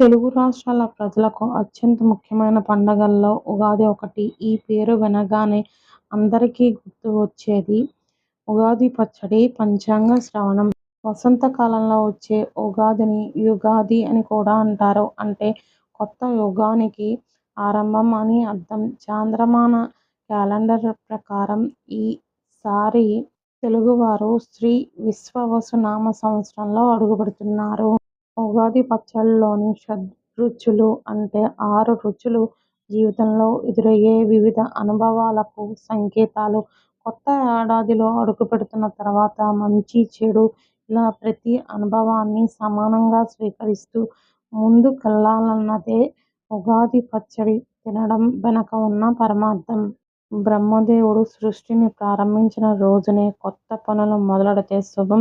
తెలుగు రాష్ట్రాల ప్రజలకు అత్యంత ముఖ్యమైన పండగల్లో ఉగాది ఒకటి. ఈ పేరు వినగానే అందరికీ గుర్తు వచ్చేది ఉగాది పచ్చడి, పంచాంగ శ్రవణం. వసంతకాలంలో వచ్చే ఉగాదిని యుగాది అని కూడా అంటారు. అంటే కొత్త యుగానికి ఆరంభం అని అర్థం. చాంద్రమాన క్యాలెండర్ ప్రకారం ఈ సారి తెలుగువారు శ్రీ విశ్వవసు నామ సంవత్సరంలో అడుగుపెడుతున్నారు. ఉగాది పచ్చడిలోని షడ్రుచులు అంటే ఆరు రుచులు జీవితంలో ఎదురయ్యే వివిధ అనుభవాలకు సంకేతాలు. కొత్త ఏడాదిలో అడుగుపెడుతున్న తర్వాత మంచి చెడు ఇలా ప్రతి అనుభవాన్ని సమానంగా స్వీకరిస్తూ ముందుకెళ్ళాలన్నదే ఉగాది పచ్చడి తినడం వెనక ఉన్న పరమార్థం. బ్రహ్మదేవుడు సృష్టిని ప్రారంభించిన రోజునే కొత్త పనులు మొదలెడితే శుభం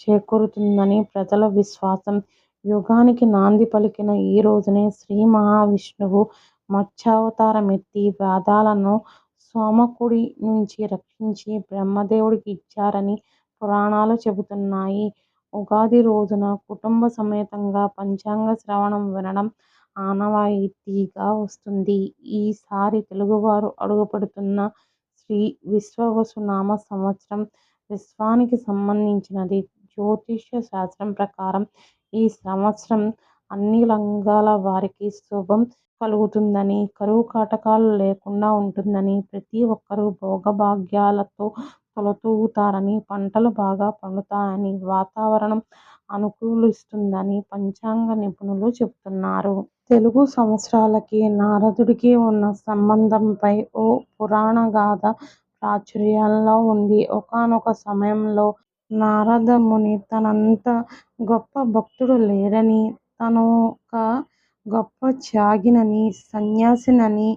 చేకూరుతుందని ప్రజల విశ్వాసం. యుగానికి నాంది పలికిన ఈ రోజునే శ్రీ మహావిష్ణువు మత్స్యావతారమెత్తి వేదాలను సోమకుడి నుంచి రక్షించి బ్రహ్మదేవుడికి ఇచ్చారని పురాణాలు చెబుతున్నాయి. ఉగాది రోజున కుటుంబ సమేతంగా పంచాంగ శ్రవణం వినడం ఆనవాయితీగా వస్తుంది ఈసారి తెలుగువారు అడుగుపడుతున్న శ్రీ విశ్వవసునామ సంవత్సరం విశ్వానికి సంబంధించినది. జ్యోతిష్య శాస్త్రం ప్రకారం ఈ సంవత్సరం అన్ని రంగాల వారికి శుభం కలుగుతుందని, కరువు కాటకాలు లేకుండా ఉంటుందని, ప్రతి ఒక్కరూ భోగభాగ్యాలతో తొలతూగుతారని పంటలు బాగా పండుతాయని, వాతావరణం అనుకూలిస్తుందని పంచాంగ నిపుణులు చెబుతున్నారు. తెలుగు సంవత్సరాలకి నారదుడికి ఉన్న సంబంధంపై ఓ పురాణ గాథ ప్రాచుర్యంలో ఉంది. ఒకానొక సమయంలో నారదముని తనంత గొప్ప భక్తుడు లేడని, తానొక గొప్ప త్యాగినని, సన్యాసినని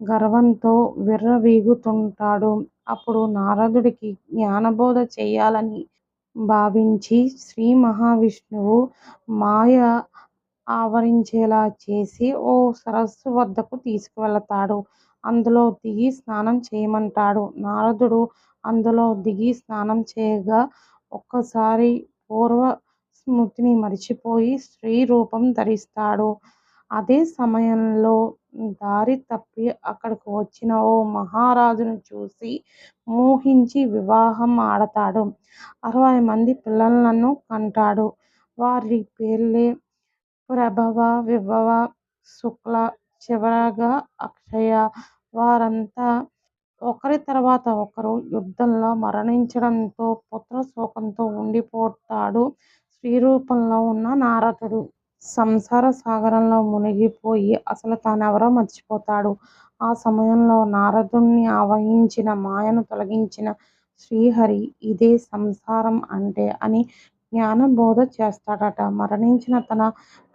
గర్వంతో విర్రవీగుతుంటాడు. అప్పుడు నారదుడికి జ్ఞానబోధ చేయాలని భావించి శ్రీ మహావిష్ణువు మాయ ఆవరించేలా చేసి ఓ సరస్సు వద్దకు తీసుకువెళతాడు. అందులో దిగి స్నానం చేయమంటాడు నారదుడు అందులో దిగి స్నానం చేయగా ఒక్కసారి పూర్వ స్మృతిని మరిచిపోయి స్త్రీ రూపం ధరిస్తాడు. అదే సమయంలో దారి తప్పి అక్కడికి వచ్చిన ఓ మహారాజును చూసి మోహించి వివాహం ఆడతాడు. అరవై మంది పిల్లలను కంటాడు. వారి పేర్లే ప్రభవ, విభవ, శుక్ల, చివరగా అక్షయ. వారంతా ఒకరి తర్వాత ఒకరు యుద్ధంలో మరణించడంతో పుత్రశోకంతో ఉండిపోతాడు స్త్రీరూపంలో ఉన్న నారదుడు. సంసార సాగరంలో మునిగిపోయి అసలు తానెవరో మర్చిపోతాడు. ఆ సమయంలో నారదుణ్ణి ఆవహించిన మాయను తొలగించిన శ్రీహరి ఇదే సంసారం అంటే అని జ్ఞానబోధ చేస్తాడట. మరణించిన తన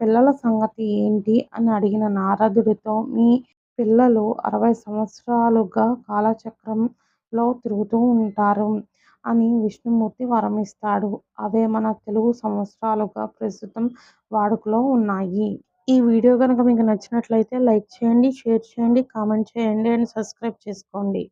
పిల్లల సంగతి ఏంటి అని అడిగిన నారదుడితో మీ పిల్లలు అరవై సంవత్సరాలుగా కాలచక్రంలో తిరుగుతూ ఉంటారు అని విష్ణుమూర్తి వరమిస్తాడు. అవే మన తెలుగు సంవత్సరాలుగా ప్రస్తుతం వాడుకలో ఉన్నాయి. ఈ వీడియో కనుక మీకు నచ్చినట్లయితే లైక్ చేయండి, షేర్ చేయండి, కామెంట్ చేయండి అండ్ సబ్స్క్రైబ్ చేసుకోండి.